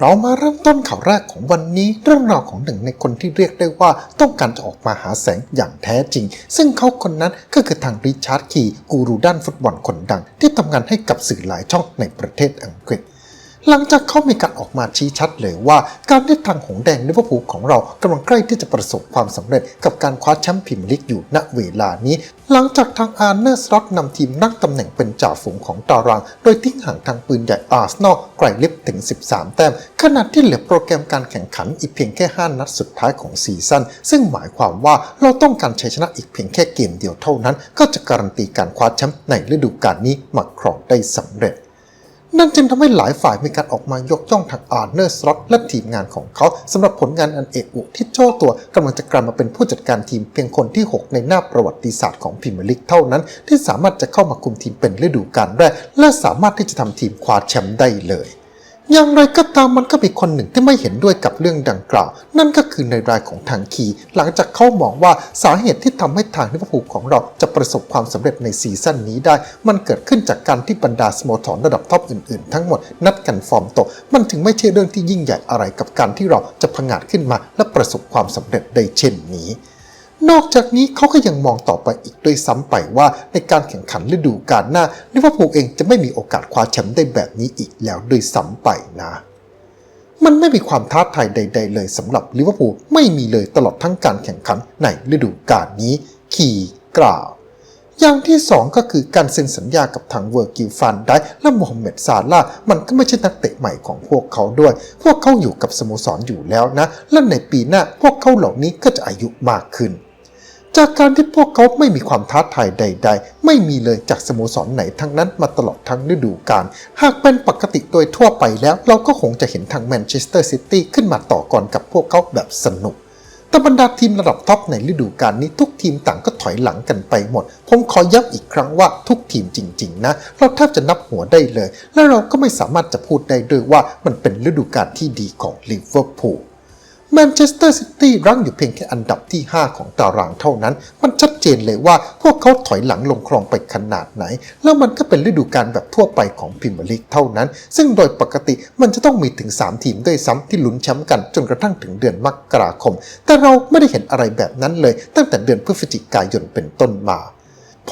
เรามาเริ่มต้นข่าวแรกของวันนี้เรื่องราวของหนึ่งในคนที่เรียกได้ว่าต้องการจะออกมาหาแสงอย่างแท้จริง ซึ่งเขาคนนั้นก็คือทางริชาร์ดคีกูรูด้านฟุตบอลคนดัง ที่ทำงานให้กับสื่อหลายช่องในประเทศอังกฤษ หลังจากเขามีการออกมาชี้ชัดเลยว่าการที่ทางหงแดงลิเวอร์พูลของเรากำลังใกล้ที่จะประสบความสำเร็จกับการคว้าแชมป์พรีเมียร์ลีกอยู่ณเวลานี้ หลังจากทางอาร์เนอร์สล็อตนำทีมนั่งตำแหน่งเป็นจ่าฝูงของตาราง โดยทิ้งห่างทางปืนใหญ่อาร์เซนอลไกลลิฟถึง 13 แต้ม ขณะที่เหลือโปรแกรมการแข่งขันอีกเพียงแค่ 5 นัดสุดท้ายของซีซั่นซึ่งหมายความว่าเราต้องการชัยชนะอีกเพียงแค่เกมเดียวเท่านั้น ก็จะการันตีการคว้าแชมป์ในฤดูกาลนี้มาครองได้สำเร็จ นั่นจึงทำให้หลายฝ่ายมีการออกมายกย่องทางอาร์เนอร์สล็อตและทีมงานของเขาสำหรับผลงานอันเอกอุที่เจ้าตัวกำลังจะกลายมาเป็นผู้จัดการทีมเพียงคนที่ 6 ในหน้าประวัติศาสตร์ของพรีเมียร์ลีกเท่านั้น ที่สามารถจะเข้ามาคุมทีมเป็นฤดูกาลแรกและสามารถที่จะทำทีมคว้าแชมป์ได้เลย อย่างไรก็ตามมันก็มีคนหนึ่งที่ไม่เห็นด้วยกับเรื่องดังกล่าว นั่นก็คือในรายของทางคี หลังจากเขามองว่าสาเหตุที่ทำให้ทางลิเวอร์พูลของเราจะประสบความสำเร็จในซีซั่นนี้ได้ มันเกิดขึ้นจากการที่บรรดาสโมสรระดับท็อปอื่นๆ ทั้งหมดนัดกันฟอร์มตก มันถึงไม่ใช่เรื่องที่ยิ่งใหญ่อะไรกับการที่เราจะผงาดขึ้นมาและประสบความสำเร็จได้เช่นนี้ นอกจากนี้เขาก็ยังมองต่อไปอีกด้วยซ้ำไปว่าในการแข่งขันฤดูกาลหน้าลิเวอร์พูลเองจะไม่มีโอกาสคว้าแชมป์ได้แบบนี้อีกแล้วด้วยซ้ำไปนะ มันไม่มีความท้าทายใด ๆ เลยสำหรับลิเวอร์พูลไม่มีเลยตลอดทั้งการแข่งขันในฤดูกาลนี้คีกล่าว อย่างที่ 2 ก็คือการเซ็นสัญญากับทางเวอร์กิลฟันได้และโมฮัมเหม็ดซาลามันก็ไม่ใช่นักเตะใหม่ของพวกเขาด้วย พวกเขาอยู่กับสโมสรอยู่แล้วนะ และในปีหน้าพวกเขาเหล่านี้ก็จะอายุมากขึ้น จากการที่พวกเขาไม่มีความท้าทายใด ๆ ไม่มีเลยจากสโมสรไหนทั้งนั้นมาตลอดทั้งฤดูกาล หากเป็นปกติโดยทั่วไปแล้ว เราก็คงจะเห็นทางแมนเชสเตอร์ซิตี้ขึ้นมาต่อกรกับพวกเขาแบบสนุก แต่บรรดาทีมระดับท็อปในฤดูกาลนี้ทุกทีมต่างก็ถอยหลังกันไปหมด ผมขอย้ำอีกครั้งว่าทุกทีมจริง ๆ นะ เราแทบจะนับหัวได้เลย และเราก็ไม่สามารถจะพูดได้ด้วยว่ามันเป็นฤดูกาลที่ดีของลิเวอร์พูล แมนเชสเตอร์ซิตี้รั้งอยู่เพียงแค่อันดับที่ 5 ของตารางเท่านั้น มันชัดเจนเลยว่าพวกเขาถอยหลังลงคลองไปขนาดไหน แล้วมันก็เป็นฤดูกาลแบบทั่วไปของพรีเมียร์ลีกเท่านั้น ซึ่งโดยปกติมันจะต้องมีถึง 3 ทีมด้วยซ้ำที่ลุ้นแชมป์กันจนกระทั่งถึงเดือนมกราคม แต่เราไม่ได้เห็นอะไรแบบนั้นเลย ตั้งแต่เดือนพฤศจิกายนเป็นต้นมา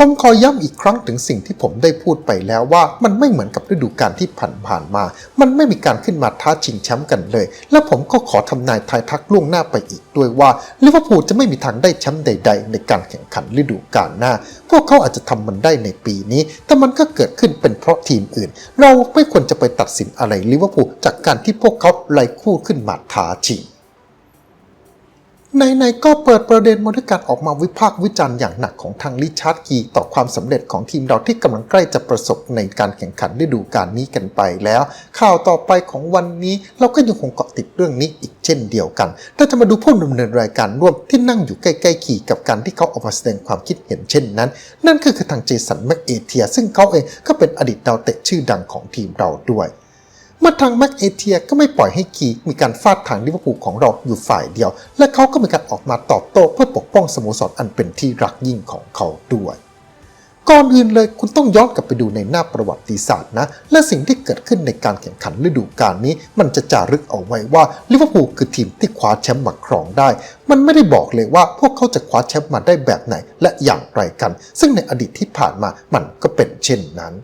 ผมขอย้ำอีกครั้งถึงสิ่งที่ผมได้พูดไปแล้วว่ามันไม่เหมือนกับฤดูกาลที่ผ่านๆมา มันไม่มีการขึ้นมาท้าชิงแชมป์กันเลย และผมก็ขอทำนายทายทักล่วงหน้าไปอีกด้วยว่าลิเวอร์พูลจะไม่มีทางได้แชมป์ใด ๆ ในการแข่งขันฤดูกาลหน้า พวกเขาอาจจะทำมันได้ในปีนี้ แต่มันก็เกิดขึ้นเป็นเพราะทีมอื่น เราไม่ควรจะไปตัดสินอะไรลิเวอร์พูลจากการที่พวกเขาไล่คู่ขึ้นมาท้าชิง ในๆก็เปิดประเด็นมาด้วยการออกมาวิพากษ์วิจารณ์อย่างหนักของทางริชาร์ดกีต่อความสำเร็จของทีมเราที่กำลังใกล้จะประสบในการแข่งขันฤดูกาลนี้กันไปแล้ว ข่าวต่อไปของวันนี้เราก็ยังคงเกาะติดเรื่องนี้อีกเช่นเดียวกันถ้าจะมาดูผู้ดำเนินรายการร่วมที่นั่งอยู่ใกล้ๆขี่กับการที่เขาออกมาแสดงความคิดเห็นเช่นนั้น นั่นก็คือทางเจสันแมกเอเทีย ซึ่งเขาเองก็เป็นอดีตดาวเตะชื่อดังของทีมเราด้วย มื่อทางแม็กเอเทียก็ไม่ปล่อยให้คีมีการฟาดทางลิเวอร์พูลของเราอยู่ฝ่ายเดียว และเขาก็มีการออกมาตอบโต้เพื่อปกป้องสโมสรอันเป็นที่รักยิ่งของเขาด้วยก่อนอื่นเลยคุณต้องย้อนกลับไปดูในหน้าประวัติศาสตร์นะ และสิ่งที่เกิดขึ้นในการแข่งขันฤดูกาลนี้ มันจะจารึกเอาไว้ว่าลิเวอร์พูลคือทีมที่คว้าแชมป์มาครองได้ มันไม่ได้บอกเลยว่าพวกเขาจะคว้าแชมป์มาได้แบบไหนและอย่างไรกัน ซึ่งในอดีตที่ผ่านมามันก็เป็นเช่นนั้น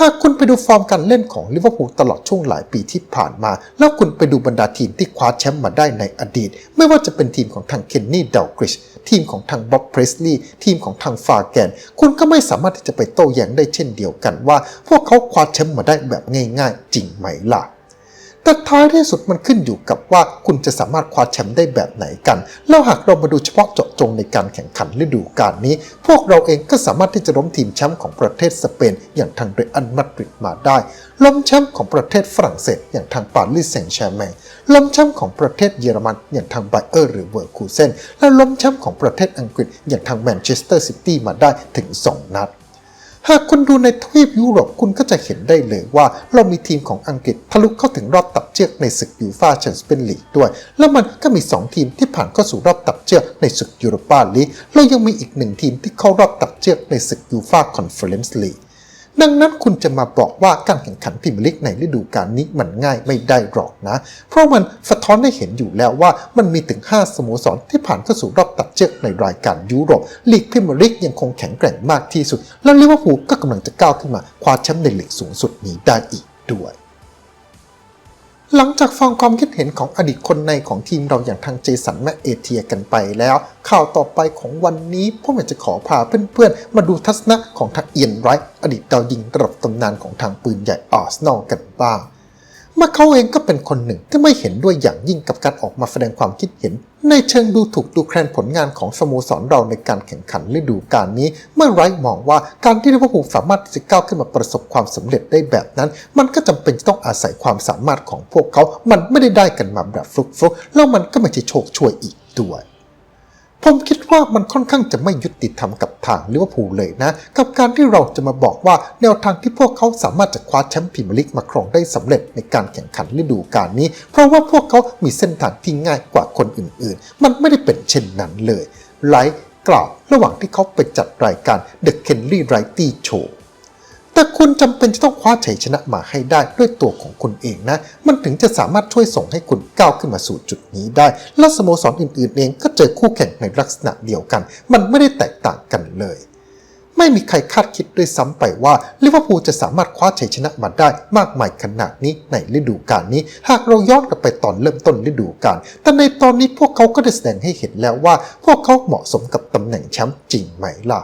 หากคุณไปดูฟอร์มการเล่นของลิเวอร์พูลตลอดช่วงหลายปีที่ผ่านมา แล้วคุณไปดูบรรดาทีมที่คว้าแชมป์มาได้ในอดีต ไม่ว่าจะเป็นทีมของทางเคนนี่เดลกริชทีมของทางบ็อบเพรสลีย์ทีมของทางฟาแกน คุณก็ไม่สามารถที่จะไปโต้แย้งได้เช่นเดียวกันว่า พวกเขาคว้าแชมป์มาได้แบบง่าย ๆ จริงไหมล่ะ แต่ท้ายที่สุดมันขึ้นอยู่กับว่าคุณจะสามารถคว้าแชมป์ได้แบบไหนกัน แล้วหากเรามาดูเฉพาะเจาะจงในการแข่งขันฤดูกาลนี้ พวกเราเองก็สามารถที่จะล้มทีมแชมป์ของประเทศสเปน อย่างทางเรอัลมาดริดมาได้ ล้มแชมป์ของประเทศฝรั่งเศส อย่างทางปารีสแซงต์แชร์แมงล้มแชมป์ของประเทศเยอรมัน อย่างทางไบเออร์หรือเวอร์คูเซนและล้มแชมป์ของประเทศอังกฤษอย่างทางแมนเชสเตอร์ซิตี้มาได้ถึง 2 นัด หากคุณดูในทวีปยุโรปคุณก็จะเห็นได้เลยว่า เรามีทีมของอังกฤษทะลุเข้าถึงรอบตัดเชือกในศึกยูฟาแชมเปี้ยนลีกด้วย แล้วมันก็มี 2 ทีมที่ผ่านเข้าสู่รอบตัดเชือกในศึกยูโรปาลีกแล้วยังมีอีกหนึ่งทีมที่เข้ารอบตัดเชือกในศึกยูฟาคอนเฟอเรนซ์ลีก ดังนั้นคุณจะมาบอกว่าการแข่งขันพิมลิกในฤดูกาลนี้มันง่ายไม่ได้หรอกนะ เพราะมันสะท้อนให้เห็นอยู่แล้วว่ามันมีถึง 5 สโมสรที่ผ่านเข้าสู่รอบตัดเชือกในรายการยุโรปลีกพิมลิกยังคงแข็งแกร่งมากที่สุด และลิเวอร์พูลก็กำลังจะก้าวขึ้นมาคว้าแชมป์ในลีกสูงสุดนี้ได้อีกด้วย หลังจากฟังความคิดเห็นของอดีตคนในของทีมเราอย่างทางเจสันแมเอเทียกันไปแล้ว ข่าวต่อไปของวันนี้ผมอยากจะขอพาเพื่อนๆ มาดูทัศนะของทางเอียนไรท์อดีตดาวยิงระดับตำนานของทางปืนใหญ่อาร์เซนอลกันบ้าง มื่อเขาเองก็เป็นคนหนึ่งที่ไม่เห็นด้วยอย่างยิ่งกับการออกมาแสดงความคิดเห็น ในเชิงดูถูกดูแคลนผลงานของสโมสรเราในการแข่งขันฤดูกาลนี้ เมื่อไรมองว่าการที่ลิเวอร์พูลสามารถจะก้าวขึ้นมาประสบความสำเร็จได้แบบนั้น มันก็จำเป็นต้องอาศัยความสามารถของพวกเขา มันไม่ได้ได้กันมาแบบฟลุกๆแล้วมันก็ไม่ใช่โชคช่วยอีกด้วย ผมคิดว่ามันค่อนข้างจะไม่ยุติธรรมกับทางลิเวอร์พูลเลยนะ กับการที่เราจะมาบอกว่าแนวทางที่พวกเขาสามารถจะคว้าแชมป์พรีเมียร์ลีกมาครองได้สำเร็จในการแข่งขันฤดูกาลนี้ เพราะว่าพวกเขามีเส้นทางที่ง่ายกว่าคนอื่นๆ มันไม่ได้เป็นเช่นนั้นเลยไลท์กล่าวระหว่างที่เขาไปจัดรายการ The Kenley Righty Show แต่คุณจำเป็นจะต้องคว้าชัยชนะมาให้ได้ด้วยตัวของคุณเองนะ มันถึงจะสามารถช่วยส่งให้คุณก้าวขึ้นมาสู่จุดนี้ได้ และสโมสรอื่นๆ เองก็เจอคู่แข่งในลักษณะเดียวกัน มันไม่ได้แตกต่างกันเลย ไม่มีใครคาดคิดด้วยซ้ำไปว่าลิเวอร์พูลจะสามารถคว้าชัยชนะมาได้มากมายขนาดนี้ในฤดูกาลนี้ หากเราย้อนกลับไปตอนเริ่มต้นฤดูกาลแต่ในตอนนี้พวกเขาก็ได้แสดงให้เห็นแล้วว่า พวกเขาเหมาะสมกับตำแหน่งแชมป์จริงไหมล่ะ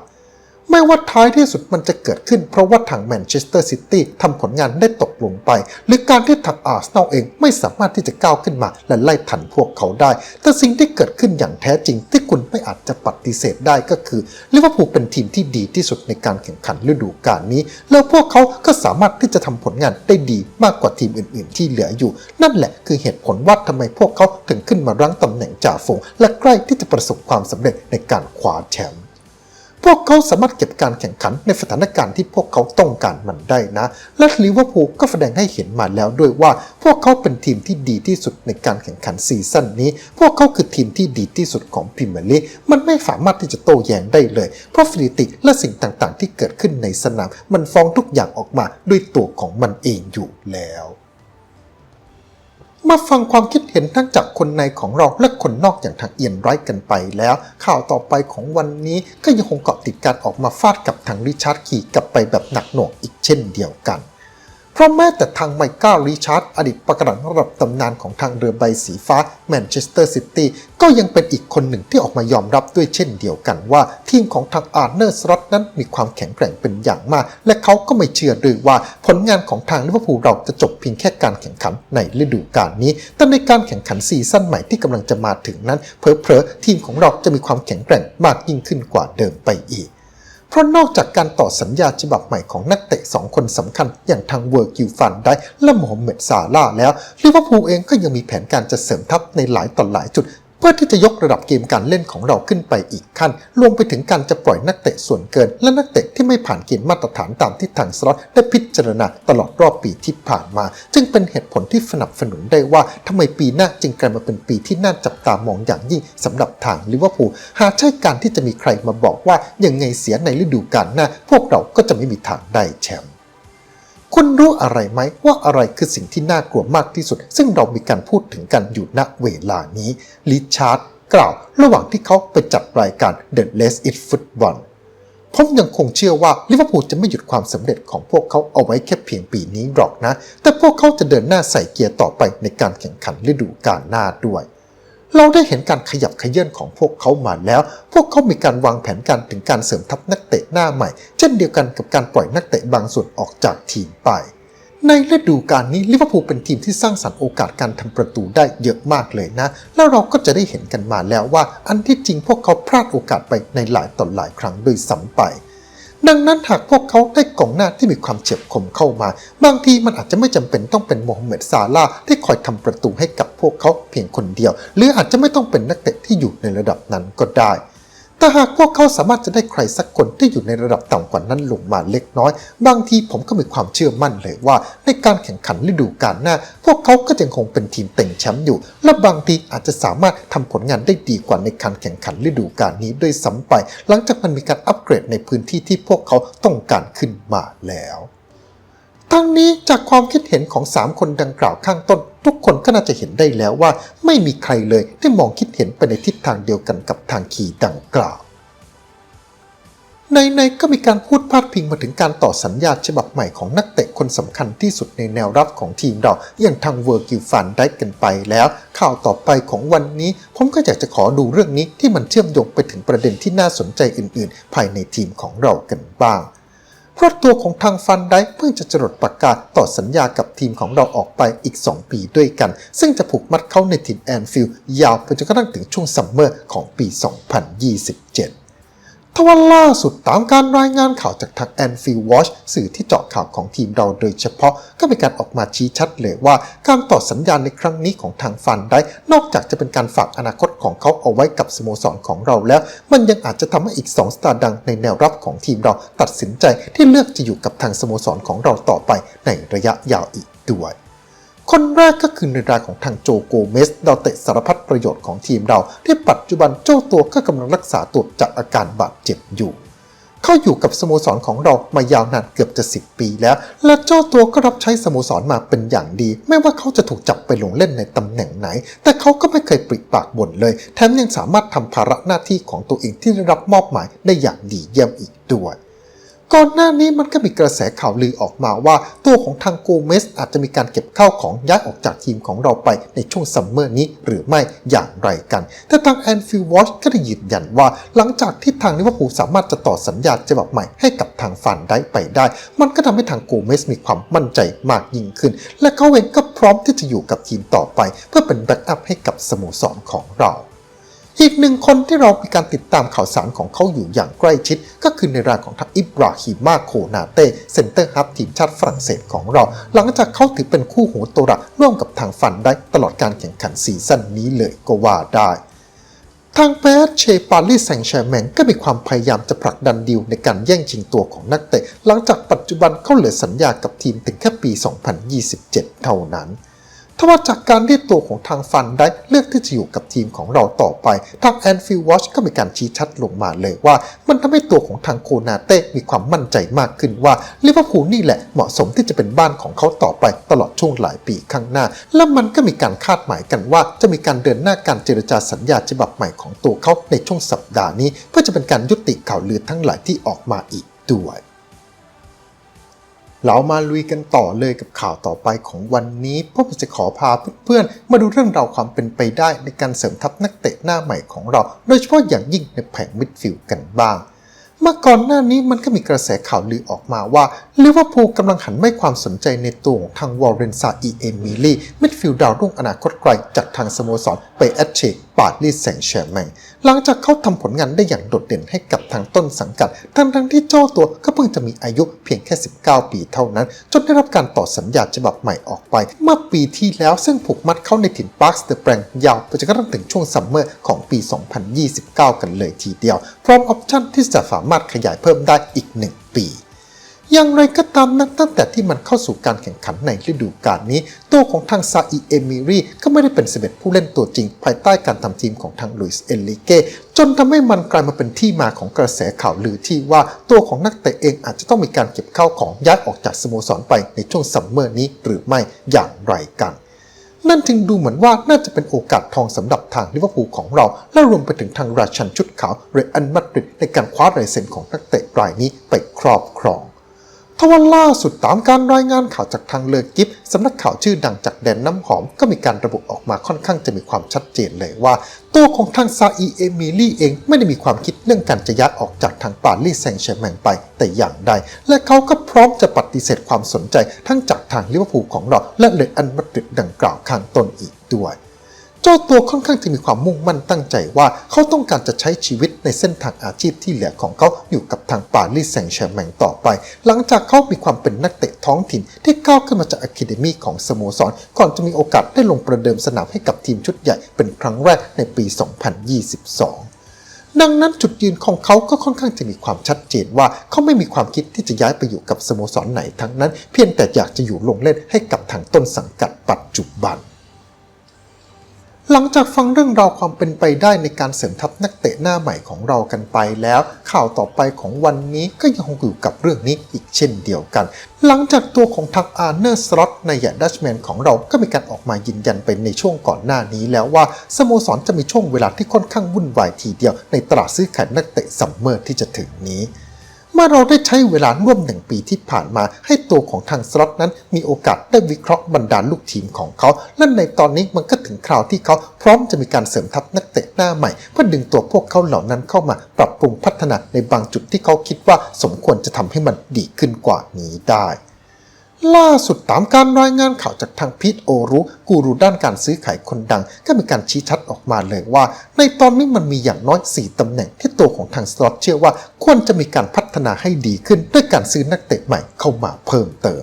ไม่ว่าท้ายที่สุดมันจะเกิดขึ้นเพราะว่าทางแมนเชสเตอร์ซิตี้ทำผลงานได้ตกลงไป หรือการที่ทางอาร์เซนอลเองไม่สามารถที่จะก้าวขึ้นมา และไล่ทันพวกเขาได้ แต่สิ่งที่เกิดขึ้นอย่างแท้จริงที่คุณไม่อาจจะปฏิเสธได้ก็คือลิเวอร์พูลเป็นทีมที่ดีที่สุดในการแข่งขันฤดูกาลนี้ แล้วพวกเขาก็สามารถที่จะทำผลงานได้ดีมากกว่าทีมอื่น ๆ ที่เหลืออยู่ นั่นแหละคือเหตุผลว่าทำไมพวกเขาถึงขึ้นมารั้งตำแหน่งจ่าฝูงและใกล้ที่จะประสบความสำเร็จในการคว้าแชมป์ พวกเขาสามารถเก็บการแข่งขันในสถานการณ์ที่พวกเขาต้องการมันได้นะ และลิเวอร์พูลก็แสดงให้เห็นมาแล้วด้วยว่า พวกเขาเป็นทีมที่ดีที่สุดในการแข่งขันซีซั่นนี้ พวกเขาคือทีมที่ดีที่สุดของพรีเมียร์ลีกมันไม่สามารถที่จะโต้แย้งได้เลย เพราะสถิติและสิ่งต่างๆ ที่เกิดขึ้นในสนาม มันฟ้องทุกอย่างออกมาด้วยตัวของมันเองอยู่แล้ว มาฟังความคิดเห็นทั้งจากคนในของเราและคนนอกอย่างทางเอียนไร้กันไปแล้ว ข่าวต่อไปของวันนี้ก็ยังคงเกาะติดการออกมาฟาดกับทางริชาร์ดขี่กลับไปแบบหนักหน่วงอีกเช่นเดียวกัน เพราะแม้แต่ทางไมเคิลริชาร์ดอดีตประกาศระดับตำนานของทางเรือใบสีฟ้าแมนเชสเตอร์ซิตี้ก็ยังเป็นอีกคนหนึ่งที่ออกมายอมรับด้วยเช่นเดียวกันว่า ทีมของทางอาร์เนอร์สล็อตนั้นมีความแข็งแกร่งเป็นอย่างมาก และเขาก็ไม่เชื่อด้วยว่าผลงานของทางลิเวอร์พูลเราจะจบเพียงแค่การแข่งขันในฤดูกาลนี้ แต่ในการแข่งขันซีซั่นใหม่ที่กำลังจะมาถึงนั้นเพลอทีมของเราจะมีความแข็งแกร่งมากยิ่งขึ้นกว่าเดิมไปอีก เพราะนอกจากการต่อสัญญาฉบับใหม่ของนักเตะ 2 คนสำคัญอย่างทางเวอร์กิลฟันได้และโมฮัมเหม็ดซาล่าแล้วลิเวอร์พูลเองก็ยังมีแผนการจะเสริมทัพในหลายต่อหลายจุด เพื่อที่จะยกระดับเกมการเล่นของเราขึ้นไปอีกขั้น รวมไปถึงการจะปล่อยนักเตะส่วนเกิน และนักเตะที่ไม่ผ่านเกณฑ์มาตรฐานตามที่ทางสล็อตได้พิจารณาตลอดรอบปีที่ผ่านมา จึงเป็นเหตุผลที่สนับสนุนได้ว่าทำไมปีหน้าจึงกลายมาเป็นปีที่น่าจับตามองอย่างยิ่งสำหรับทางลิเวอร์พูลหากใช่การที่จะมีใครมาบอกว่ายังไงเสียในฤดูกาลหน้า พวกเราก็จะไม่มีทางได้แชมป์ คุณรู้อะไรไหมว่าอะไรคือสิ่งที่น่ากลัวมากที่สุด ซึ่งเรามีการพูดถึงกันอยู่ณเวลานี้ลิชาร์ดกล่าว ระหว่างที่เขาไปจัดรายการ The Let's It Football ผมยังคงเชื่อว่าลิเวอร์พูลจะไม่หยุดความสำเร็จของพวกเขาเอาไว้แค่เพียงปีนี้หรอกนะ แต่พวกเขาจะเดินหน้าใส่เกียร์ต่อไปในการแข่งขันฤดูกาลหน้าด้วย เราได้เห็นการขยับขยื่นของพวกเขามาแล้ว พวกเขามีการวางแผนการถึงการเสริมทัพนักเตะหน้าใหม่ เช่นเดียวกันกับการปล่อยนักเตะบางส่วนออกจากทีมไป ในฤดูกาลนี้ลิเวอร์พูลเป็นทีมที่สร้างสรรค์โอกาสการทำประตูได้เยอะมากเลยนะ แล้วเราก็จะได้เห็นกันมาแล้วว่า อันที่จริงพวกเขาพลาดโอกาสไปในหลายต่อหลายครั้งโดยซ้ำไป ดังนั้นหากพวกเขาได้กองหน้าที่มีความเฉียบคมเข้ามา บางทีมันอาจจะไม่จำเป็นต้องเป็นโมฮัมเหม็ดซาลาที่คอยทำประตูให้กับพวกเขาเพียงคนเดียว หรืออาจจะไม่ต้องเป็นนักเตะที่อยู่ในระดับนั้นก็ได้ แต่หากพวกเขาสามารถจะได้ใครสักคนที่อยู่ในระดับต่ำกว่านั้นลงมาเล็กน้อย บางทีผมก็มีความเชื่อมั่นเลยว่า ในการแข่งขันฤดูกาลหน้า พวกเขาก็ยังคงเป็นทีมเต็งแชมป์อยู่ และบางทีอาจจะสามารถทำผลงานได้ดีกว่าในการแข่งขันฤดูกาลนี้ด้วยซ้ำไป หลังจากมันมีการอัปเกรดในพื้นที่ที่พวกเขาต้องการขึ้นมาแล้ว ทั้งนี้จากความคิดเห็นของ 3 คนดังกล่าวข้างต้น ทุกคนก็น่าจะเห็นได้แล้วว่า ไม่มีใครเลยที่มองคิดเห็นไปในทิศทางเดียวกันกับทางขีดังกล่าว ในๆก็มีการพูดพาดพิงมาถึงการต่อสัญญาฉบับใหม่ของนักเตะคนสำคัญที่สุดในแนวรับของทีมเราอย่างทางเวอร์กิลฟันได้กันไปแล้ว ข่าวต่อไปของวันนี้ ผมก็อยากจะขอดูเรื่องนี้ที่มันเชื่อมโยงไปถึงประเด็นที่น่าสนใจอื่น ๆ ภายในทีมของเรากันบ้าง เพราะตัวของทางฟันได้เพิ่งจะจรดประกาศต่อสัญญากับทีมของเราออกไปอีก 2 ปีด้วยกัน ซึ่งจะผูกมัดเขาในทินแอนฟิลด์ยาวไปจนกระทั่งถึงช่วงซัมเมอร์ของปี 2027 ทว่าล่าสุดตามการรายงานข่าวจากทาง Anfield Watch สื่อที่เจาะข่าวของทีมเราโดยเฉพาะก็มีการออกมาชี้ชัดเลยว่า การต่อสัญญาในครั้งนี้ของทางฟันได้ นอกจากจะเป็นการฝากอนาคตของเขาเอาไว้กับสโมสรของเราแล้ว มันยังอาจจะทำให้อีก 2 สตาร์ดังในแนวรับของทีมเราตัดสินใจที่เลือกจะอยู่กับทางสโมสรของเราต่อไปในระยะยาวอีกด้วย คนแรกก็คือในรายของทางโจโกเมสดาวเตะสารพัดประโยชน์ของทีมเรา ที่ปัจจุบันเจ้าตัวก็กำลังรักษาตัวจากอาการบาดเจ็บอยู่ เขาอยู่กับสโมสรของเรามายาวนานเกือบจะ 10 ปีแล้ว และเจ้าตัวก็รับใช้สโมสรมาเป็นอย่างดี ไม่ว่าเขาจะถูกจับไปลงเล่นในตำแหน่งไหน แต่เขาก็ไม่เคยปริปากบ่นเลย แถมยังสามารถทำภาระหน้าที่ของตัวเองที่ได้รับมอบหมายได้อย่างดีเยี่ยมอีกด้วย ก่อนหน้านี้มันก็มีกระแสข่าวลือออกมาว่า ตัวของทางโกเมสอาจจะมีการเก็บข้าวของย้ายออกจากทีมของเราไปในช่วงซัมเมอร์นี้หรือไม่อย่างไรกัน แต่ทางแอนฟิลด์วอชก็ได้ยืนยันว่า หลังจากที่ทางลิเวอร์พูลสามารถจะต่อสัญญาฉบับใหม่ให้กับทางฟันได้ไปได้ มันก็ทำให้ทางโกเมสมีความมั่นใจมากยิ่งขึ้น และเขาเองก็พร้อมที่จะอยู่กับทีมต่อไป เพื่อเป็นแบ็กอัพให้กับสโมสรของเรา อีกหนึ่งคนที่เรามีการติดตามข่าวสารของเขาอยู่อย่างใกล้ชิด ก็คือในรายของทางอิบราฮิมาโคนาเต้เซนเตอร์ฮับทีมชาติฝรั่งเศสของเรา หลังจากเขาถือเป็นคู่หูตัวหลักร่วมกับทางฟันได้ตลอดการแข่งขันซีซั่นนี้เลยก็ว่าได้ทางแพทเชปารีแซงแชร์แมงก็มีความพยายามจะผลักดันดีลในการแย่งชิงตัวของนักเตะ หลังจากปัจจุบันเขาเหลือสัญญากับทีมถึงแค่ปี 2027 เท่านั้น ทว่าจากการเรียกตัวของทางฟันได้เลือกที่จะอยู่กับทีมของเราต่อไป ทางแอนฟิลวอชก็มีการชี้ชัดลงมาเลยว่า มันทำให้ตัวของทางโคนาเต้มีความมั่นใจมากขึ้นว่าลิเวอร์พูลนี่แหละเหมาะสมที่จะเป็นบ้านของเขาต่อไปตลอดช่วงหลายปีข้างหน้า และมันก็มีการคาดหมายกันว่า จะมีการเดินหน้าการเจรจาสัญญาฉบับใหม่ของตัวเขาในช่วงสัปดาห์นี้ เพื่อจะเป็นการยุติข่าวลือทั้งหลายที่ออกมาอีกด้วย เรามาลุยกันต่อเลยกับข่าวต่อไปของวันนี้พวกผมจะขอพาเพื่อนๆ มาดูเรื่องราวความเป็นไปได้ในการเสริมทัพนักเตะหน้าใหม่ของเรา โดยเฉพาะอย่างยิ่งในแผงมิดฟิลด์กันบ้าง เมื่อก่อนหน้านี้มันก็มีกระแสข่าวลือออกมาว่าลิเวอร์พูลกำลังหันไม่ความสนใจในตัวของทางวอลเรนซาอีเอมิลี่มิดฟิลด์ดาวรุ่งอนาคตไกลจากทางสโมสรไปแอดเชปารีสแซงต์แชร์แมงหลังจากเขาทำผลงานได้อย่างโดดเด่นให้กับทางต้นสังกัด ทั้งทั้งที่เจ้าตัวก็เพิ่งจะมีอายุเพียงแค่ 19 ปีเท่านั้น จนได้รับการต่อสัญญาฉบับใหม่ออกไป เมื่อปีที่แล้วซึ่งผูกมัดเข้าในถิ่นปาร์คสเตอร์แปรงยาวไปจนกระทั่งถึงช่วงซัมเมอร์ของปี 2029 กันเลยทีเดียว พร้อมออปชั่นที่จะสามารถขยายเพิ่มได้อีก 1 ปี อย่างไรก็ตามนั้นตั้งแต่ที่มันเข้าสู่การแข่งขันในฤดูกาลนี้ ตัวของทางซาอีเอมิรีก็ไม่ได้เป็นเสบ็จผู้เล่นตัวจริง ภายใต้การทำทีมของทางลุยส์เอลิเกจนทำให้มันกลายมาเป็นที่มาของกระแสข่าวลือที่ว่าตัวของนักเตะเองอาจจะต้องมีการเก็บข้าวของย้ายออกจากสโมสรไปในช่วงซัมเมอร์นี้หรือไม่อย่างไรกันนั่นจึงดูเหมือนว่าน่าจะเป็นโอกาสทองสำหรับทางลิเวอร์พูลของเรา และรวมไปถึงทางราชันชุดขาวเรอัลมาดริดในการคว้าลายเซ็นของนักเตะรายนี้ไปครอบครอง ทว่าล่าสุดตามการรายงานข่าวจากทางเลอกิฟสำนักข่าวชื่อดังจากแดนน้ำหอมก็มีการระบุออกมาค่อนข้างจะมีความชัดเจนเลยว่า ตัวของทางซาอีเอมิลี่เองไม่ได้มีความคิดเรื่องการจะย้ายออกจากทางปารีสแซงต์แชร์แมงไปแต่อย่างใด และเขาก็พร้อมจะปฏิเสธความสนใจทั้งจากทางลิเวอร์พูลของเราและเลอันมาดริดดังกล่าวข้างต้นอีกด้วย เจ้าตัวค่อนข้างจะมีความมุ่งมั่นตั้งใจว่าเขาต้องการจะใช้ชีวิตในเส้นทางอาชีพที่เหลือของเขาอยู่กับทางปารีสแซงต์แชร์แมงต่อไป หลังจากเขามีความเป็นนักเตะท้องถิ่น ที่ก้าวขึ้นมาจากอะคาเดมีของสโมสร ก่อนจะมีโอกาสได้ลงประเดิมสนามให้กับทีมชุดใหญ่เป็นครั้งแรกในปี 2022ดังนั้นจุดยืนของเขาก็ค่อนข้างจะมีความชัดเจนว่าเขาไม่มีความคิดที่จะย้ายไปอยู่กับสโมสรไหนทั้งนั้น เพียงแต่อยากจะอยู่ลงเล่นให้กับทางต้นสังกัดปัจจุบัน หลังจากฟังเรื่องราวความเป็นไปได้ในการเสริมทัพนักเตะหน้าใหม่ของเรากันไปแล้ว ข่าวต่อไปของวันนี้ก็ยังคงอยู่กับเรื่องนี้อีกเช่นเดียวกัน หลังจากตัวของทางอาร์เนอร์สล็อตในยาดัชแมนของเราก็มีการออกมายืนยันไปในช่วงก่อนหน้านี้แล้วว่าสโมสรจะมีช่วงเวลาที่ค่อนข้างวุ่นวายทีเดียวในตลาดซื้อขายนักเตะซัมเมอร์ที่จะถึงนี้ มื่อเราได้ใช้เวลาร่วมหนึ่งปีที่ผ่านมา ให้ตัวของทางสล็อตนั้นมีโอกาสได้วิเคราะห์บรรดาลูกทีมของเขา และในตอนนี้มันก็ถึงคราวที่เขาพร้อมจะมีการเสริมทัพนักเตะหน้าใหม่ เพื่อดึงตัวพวกเขาเหล่านั้นเข้ามา ปรับปรุงพัฒนาในบางจุดที่เขาคิดว่าสมควรจะทำให้มันดีขึ้นกว่านี้ได้ ล่าสุดตามการรายงานข่าวจากทางพีทโอรุกูรูด้านการซื้อขายคนดัง ก็มีการชี้ชัดออกมาเลยว่า ในตอนนี้มันมีอย่างน้อย 4 ตำแหน่งที่ตัวของทางสล็อตเชื่อว่าควรจะมีการพัฒนาให้ดีขึ้นด้วยการซื้อนักเตะใหม่เข้ามาเพิ่มเติม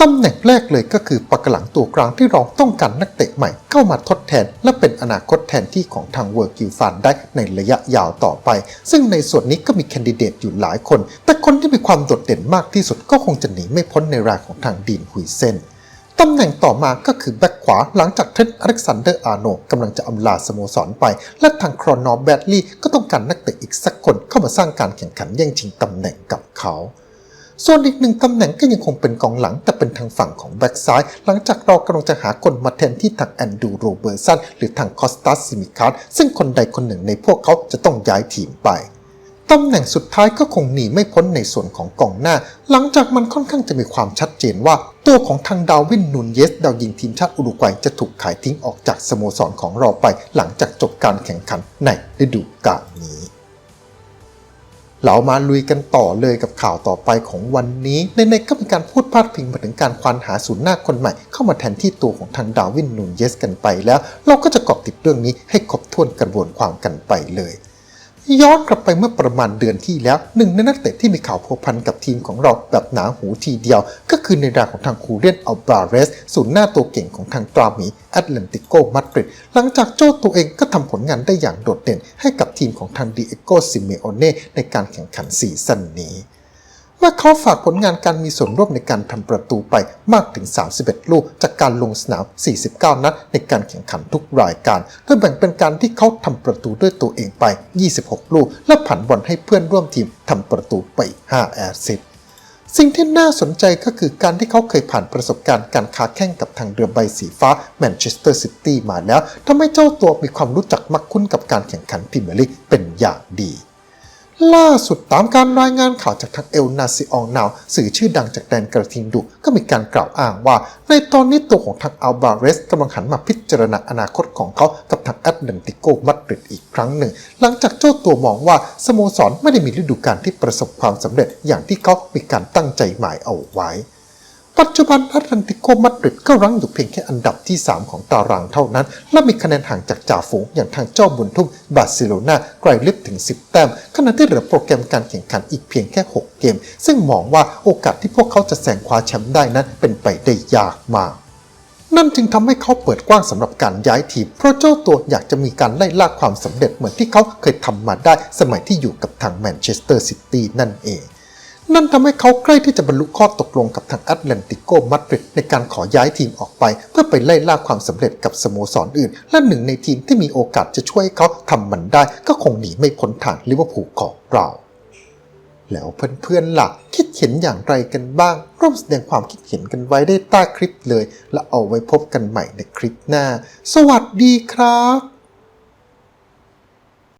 ตำแหน่งแรกเลยก็คือปากหลังตัวกลางที่เราต้องการนักเตะใหม่เข้ามาทดแทน และเป็นอนาคตแทนที่ของทางเวอร์กิลฟันได้ในระยะยาวต่อไป ซึ่งในส่วนนี้ก็มีแคนดิเดตอยู่หลายคน แต่คนที่มีความโดดเด่นมากที่สุดก็คงจะหนีไม่พ้นในรายของทางดีนฮุยเซนตำแหน่งต่อมาก็คือแบ็คขวาหลังจากเทรนต์อเล็กซานเดอร์อาร์โนกำลังจะอำลาสโมสรไป และทางครอนอร์แบดลีย์ก็ต้องการนักเตะอีกสักคนเข้ามาสร้างการแข่งขันแย่งชิงตำแหน่งกับเขา ส่วนอีกหนึ่งตำแหน่งก็ยังคงเป็นกองหลัง แต่เป็นทางฝั่งของแบ็กซ้าย หลังจากเรากำลังจะหาคนมาแทนที่ทางแอนดูโรเบอร์สันหรือทางคอสตัสซิมิคาร์ซึ่งคนใดคนหนึ่งในพวกเขาจะต้องย้ายทีมไปตำแหน่งสุดท้ายก็คงหนีไม่พ้นในส่วนของกองหน้า หลังจากมันค่อนข้างจะมีความชัดเจนว่า ตัวของทางดาวินนูนเยส ดาวยิงทีมชาติอุรุกวัยจะถูกขายทิ้งออกจากสโมสรของเราไป หลังจากจบการแข่งขันในฤดูกาลนี้ เรามาลุยกันต่อเลยกับข่าวต่อไปของวันนี้ในในๆก็มีการพูดพาดพิงมาถึงการควานหาศูนย์หน้าคนใหม่ เข้ามาแทนที่ตัวของทางดาวินนูนเยสกันไปแล้ว เราก็จะเกาะติดเรื่องนี้ให้ครบถ้วนกระบวนความกันไปเลย ย้อนกลับไปเมื่อประมาณเดือนที่แล้วหนึ่งในนักเตะที่มีข่าวพัวพันกับทีมของเราแบบหนาหูทีเดียว ก็คือในรายของทางคูเรียนอัลบาเรสศูนย์หน้าตัวเก่งของทางตราหมีแอตแลนติโกมาดริดหลังจากโจ้ตัวเองก็ทำผลงานได้อย่างโดดเด่นให้กับทีมของทางดิเอโกซิเมโอเน่ในการแข่งขันซีซั่นนี้ เมื่อเขาฝากผลงานการมีส่วนร่วมในการทำประตูไปมากถึง 31 ลูก จากการลงสนาม 49 นัดในการแข่งขันทุกรายการ โดยแบ่งเป็นการที่เขาทำประตูด้วยตัวเองไป 26 ลูก และผันบอลให้เพื่อนร่วมทีมทำประตูไป 5 แอสซิสต์สิ่งที่น่าสนใจก็คือการที่เขาเคยผ่านประสบการณ์การค้าแข่งกับทางเรือใบสีฟ้าแมนเชสเตอร์ซิตี้มาแล้วทำให้เจ้าตัวมีความรู้จักมักคุ้นกับการแข่งขันพรีเมียร์ลีกเป็นอย่างดี ล่าสุดตามการรายงานข่าวจากทางเอลนาซิอองนาวสื่อชื่อดังจากแดนกระทิงดุก็มีการกล่าวอ้างว่า ในตอนนี้ตัวของทางอัลบาเรสกำลังหันมาพิจารณาอนาคตของเขากับทางแอตเลนติโกมาดริดอีกครั้งหนึ่ง หลังจากเจ้าตัวมองว่าสโมสรไม่ได้มีฤดูกาลที่ประสบความสำเร็จอย่างที่เขามีการตั้งใจหมายเอาไว้ ปัจจุบันแอตแลนติโกมาดริดก็รั้งอยู่เพียงแค่อันดับที่ 3 ของตารางเท่านั้น และมีคะแนนห่างจากจ่าฝูงอย่างทางเจ้าบุญทุ่มบาร์เซโลนาไกลลิฟถึง 10 แต้มขณะที่เหลือโปรแกรมการแข่งขันอีกเพียงแค่ 6 เกม ซึ่งมองว่าโอกาสที่พวกเขาจะแซงคว้าแชมป์ได้นั้นเป็นไปได้ยากมากนั่นจึงทำให้เขาเปิดกว้างสำหรับการย้ายทีม เพราะเจ้าตัวอยากจะมีการไล่ล่าความสำเร็จเหมือนที่เขาเคยทำมาได้สมัยที่อยู่กับทางแมนเชสเตอร์ซิตี้นั่นเอง นั่นทำให้เขาใกล้ที่จะบรรลุข้อตกลงกับทางแอตแลนติโกมาดริดในการขอย้ายทีมออกไป เพื่อไปไล่ล่าความสำเร็จกับสโมสรอื่น และหนึ่งในทีมที่มีโอกาสจะช่วยเขาทำมันได้ ก็คงหนีไม่พ้นทางลิเวอร์พูลของเราแล้วเพื่อนๆล่ะคิดเห็นอย่างไรกันบ้าง ร่วมแสดงความคิดเห็นกันไว้ได้ใต้คลิปเลย และเอาไว้พบกันใหม่ในคลิปหน้า สวัสดีครับ